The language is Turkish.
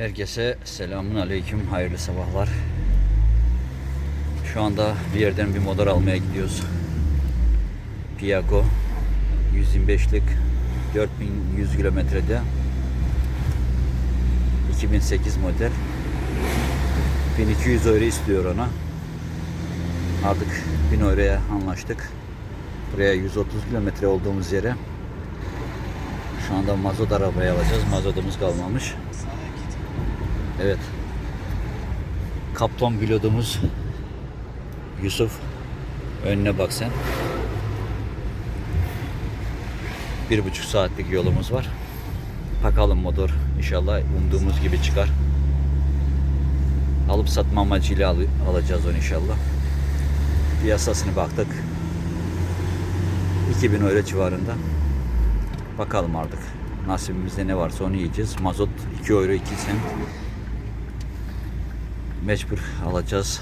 Herkese selamun aleyküm, hayırlı sabahlar. Şu anda bir yerden bir motor almaya gidiyoruz. Piaggio 125'lik 4100 kilometrede 2008 model 1200 euro istiyor ona. Artık 1000 euroya anlaştık. Buraya 130 kilometre olduğumuz yere şu anda mazot arabayı alacağız. Mazotumuz kalmamış. Evet. Kapton pilotumuz Yusuf. Önüne bak sen. Bir buçuk saatlik yolumuz var. Bakalım motor inşallah umduğumuz gibi çıkar. Alıp satma amacıyla al- alacağız onu inşallah. Piyasasını baktık. 2000 euro civarında. Bakalım artık. Nasibimizde ne varsa onu yiyeceğiz. Mazot 2 euro 2 sent. Mecbur alacağız.